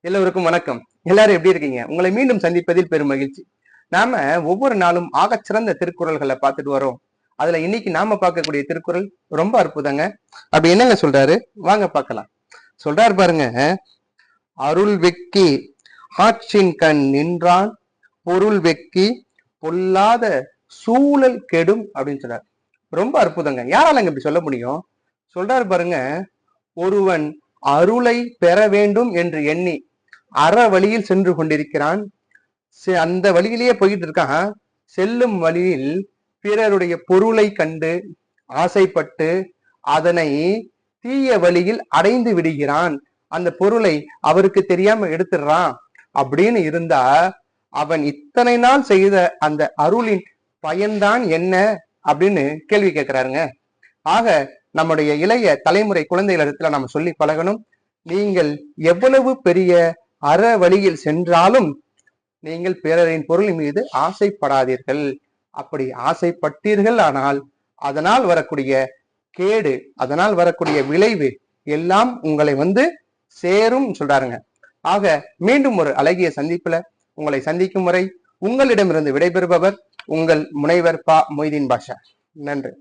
எல்லோருக்கும் வணக்கம். எல்லாரும் எப்படி இருக்கீங்க? உங்களை மீண்டும் சந்திப்பதில் பெரும் மகிழ்ச்சி. நாம ஒவ்வொரு நாளும் ஆகச்சிறந்த திருக்குறள்களை பார்த்துட்டு வரோம். அதுல இன்னைக்கு நாம பார்க்கக்கூடிய திருக்குறள் ரொம்ப அற்புதங்க. அப்படி என்னங்க சொல்றாரு? வாங்க பார்க்கலாம். சொல்றாரு பாருங்க. அருள் வெக்கி ஆற்றின் கண் நின்றான் பொருள் வெக்கி பொல்லாத சூழல் கெடும் அப்படின்னு சொல்றாரு. ரொம்ப அற்புதங்க. யாராலங்க இப்படி சொல்ல முடியும்? சொல்றாரு பாருங்க. ஒருவன் அருளை பெற வேண்டும் என்று எண்ணி அற வழியில் சென்று கொண்டிருக்கிறான். செ- அந்த வழியிலேயே போயிட்டு இருக்கான் செல்லும் வழியில் பிறருடைய பொருளை கண்டு ஆசைப்பட்டு அதனை தீய வழியில் அடைந்து விடுகிறான். அந்த பொருளை அவருக்கு தெரியாம எடுத்துடுறான். அப்படின்னு இருந்தா அவன் இத்தனை நாள் செய்த அந்த அருளின் பயன்தான் என்ன அப்படின்னு கேள்வி கேட்கிறாருங்க. ஆக நம்முடைய இளைய தலைமுறை குழந்தைகளிடத்துல நம்ம சொல்லி பழகணும். நீங்கள் எவ்வளவு பெரிய அற வழியில் சென்றாலும் நீங்கள் பிறரின் பொருள் மீது ஆசைப்படாதீர்கள். அப்படி ஆசைப்பட்டீர்கள் ஆனால் அதனால் வரக்கூடிய கேடு அதனால் வரக்கூடிய விளைவு எல்லாம் உங்களை வந்து சேரும் சொல்றாருங்க. ஆக மீண்டும் ஒரு அழகிய சந்திப்புல உங்களை சந்திக்கும் முறை உங்களிடமிருந்து விடைபெறுபவர் உங்கள் முனைவர் பா மொய்தீன் பாஷா. நன்றி.